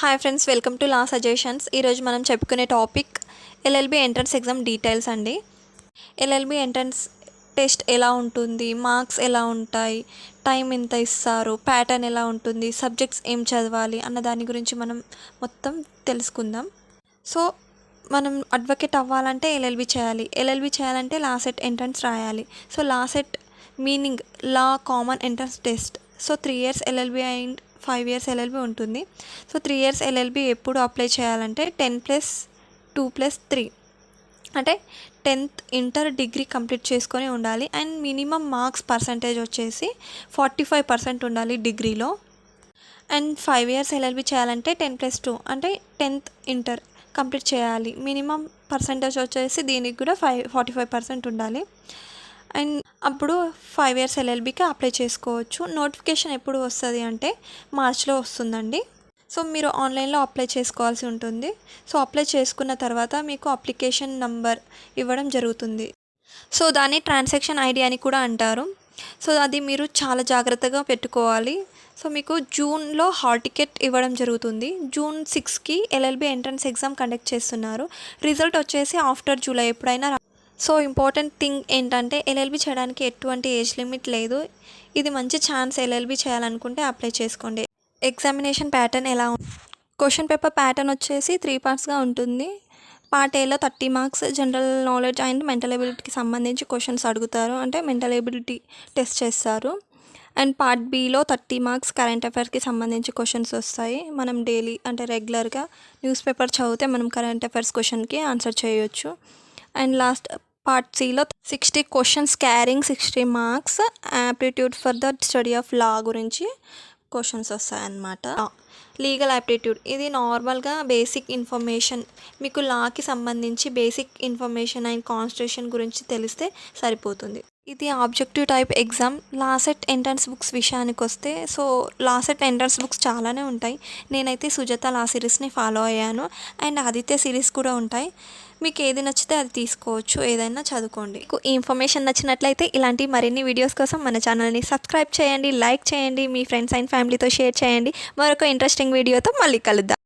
Hi friends welcome to law suggestions ఈరోజు మనం చెప్పుకునే topic LLB entrance exam details అండి. ఎల్ఎల్బి ఎంట్రన్స్ టెస్ట్ ఎలా ఉంటుంది మార్క్స్ ఎలా ఉంటాయి టైం ఎంత ఇస్తారు ప్యాటర్న్ ఎలా ఉంటుంది సబ్జెక్ట్స్ ఏం చదవాలి అన్న దాని గురించి మనం మొత్తం తెలుసుకుందాం. సో మనం అడ్వకేట్ అవ్వాలంటే ఎల్ఎల్బి చేయాలి. ఎల్ఎల్బి చేయాలంటే లాసెట్ ఎంట్రన్స్ రాయాలి. So LAWCET meaning law common entrance test so three years LLB and five years LLB ఉంటుంది. సో త్రీ ఇయర్స్ ఎల్ఎల్బి ఎప్పుడు అప్లై చేయాలంటే ten plus two plus three అంటే tenth inter degree complete చేసుకొని ఉండాలి. And minimum marks percentage వచ్చేసి forty five percent ఉండాలి డిగ్రీలో and five years LLB చేయాలంటే టెన్ ప్లస్ టూ అంటే టెన్త్ ఇంటర్ కంప్లీట్ చేయాలి. మినిమం పర్సంటేజ్ వచ్చేసి దీనికి కూడా ఫైవ్ ఫార్టీ ఫైవ్ పర్సెంట్ ఉండాలి. అండ్ అప్పుడు ఫైవ్ ఇయర్స్ ఎల్ఎల్బికి అప్లై చేసుకోవచ్చు. నోటిఫికేషన్ ఎప్పుడు వస్తుంది అంటే మార్చ్లో వస్తుందండి. సో మీరు ఆన్లైన్లో అప్లై చేసుకోవాల్సి ఉంటుంది. సో అప్లై చేసుకున్న తర్వాత మీకు అప్లికేషన్ నంబర్ ఇవ్వడం జరుగుతుంది. సో దాన్ని ట్రాన్సాక్షన్ ఐడి అని కూడా అంటారు. సో అది మీరు చాలా జాగ్రత్తగా పెట్టుకోవాలి. సో మీకు జూన్లో హాల్ టికెట్ ఇవ్వడం జరుగుతుంది. జూన్ సిక్స్కి ఎల్ఎల్బి ఎంట్రన్స్ ఎగ్జామ్ కండక్ట్ చేస్తున్నారు. రిజల్ట్ వచ్చేసి ఆఫ్టర్ జూలై ఎప్పుడైనా సో ఇంపార్టెంట్ థింగ్ ఏంటంటే ఎల్ఎల్బి చేయడానికి ఎటువంటి ఏజ్ లిమిట్ లేదు. ఇది మంచి ఛాన్స్ ఎల్ఎల్బి చేయాలనుకుంటే అప్లై చేసుకోండి. ఎగ్జామినేషన్ ప్యాటర్న్ ఎలా క్వశ్చన్ పేపర్ ప్యాటర్న్ వచ్చేసి త్రీ పార్ట్స్గా ఉంటుంది. పార్ట్ ఏలో thirty marks general knowledge and mental ఎబిలిటీకి సంబంధించి క్వశ్చన్స్ అడుగుతారు. అంటే మెంటల్ ఎబిలిటీ టెస్ట్ చేస్తారు. అండ్ పార్ట్ బిలో థర్టీ మార్క్స్ కరెంట్ అఫైర్స్కి సంబంధించి క్వశ్చన్స్ వస్తాయి. మనం డైలీ అంటే రెగ్యులర్గా న్యూస్ పేపర్ చదివితే మనం కరెంట్ అఫైర్స్ క్వశ్చన్కి ఆన్సర్ చేయొచ్చు. అండ్ లాస్ట్ పార్ట్ సిలో sixty questions carrying sixty marks aptitude for the study of law గురించి క్వశ్చన్స్ వస్తాయన్నమాట. లీగల్ యాప్టిట్యూడ్ ఇది నార్మల్గా బేసిక్ ఇన్ఫర్మేషన్ మీకు లాకి సంబంధించి బేసిక్ ఇన్ఫర్మేషన్ అండ్ కాన్స్టిట్యూషన్ గురించి తెలిస్తే సరిపోతుంది. ఇది objective type exam. LAWCET entrance books విషయానికి వస్తే సో లాసెట్ ఎంట్రన్స్ బుక్స్ చాలానే ఉంటాయి. నేనైతే సుజాత లా సిరీస్ని ఫాలో అయ్యాను. అండ్ ఆదిత్య సిరీస్ కూడా ఉంటాయి. మీకు ఏది నచ్చితే అది తీసుకోవచ్చు. ఏదైనా చదువుకోండి. మీకు ఈ ఇన్ఫర్మేషన్ నచ్చినట్లయితే ఇలాంటి మరిన్ని వీడియోస్ కోసం మన ఛానల్ని సబ్స్క్రైబ్ చేయండి లైక్ చేయండి మీ ఫ్రెండ్స్ అండ్ ఫ్యామిలీతో షేర్ చేయండి. మరొక ఇంట్రెస్టింగ్ వీడియోతో మళ్ళీ కలుద్దాం.